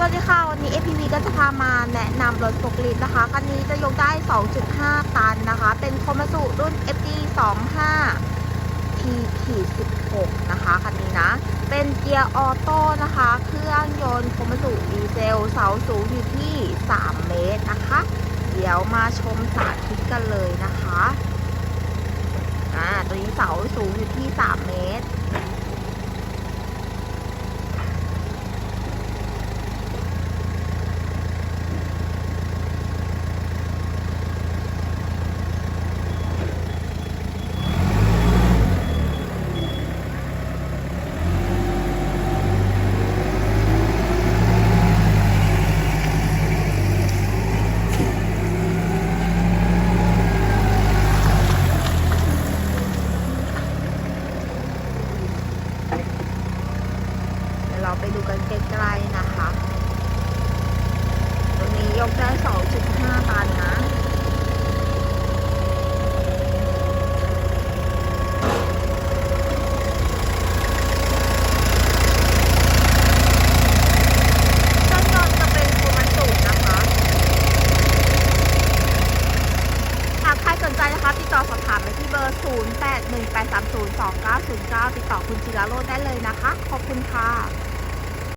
สวัสดีค่ะ วันนี้ APV ก็จะพามาแนะนำรถฟกลิฟต์นะคะ คันนี้จะยกได้ 2.5 ตันนะคะ เป็นโคมาสุรุ่น FD 25 T 16 นะคะ คันนี้นะ เป็นเกียร์ออโต้นะคะ เครื่องยนต์โคมาสุดีเซล เสาสูงอยู่ที่ 3 เมตรนะคะ เดี๋ยวมาชมสาธิตกันเลยนะคะ อ่า ตัวนี้เสาสูงอยู่ที่ 3 เมตร เไปดูกันใกล้ๆนะคะตัวนี้ยกได้2.5ตันนะเครื่องยนจะเป็นโคมันนะคะหากใครสนใจนะคะติดต่อสอบถามไปที่เบอร์0818302909 ติดต่อคุณจิราโรได้เลยนะคะ ขอบคุณค่ะ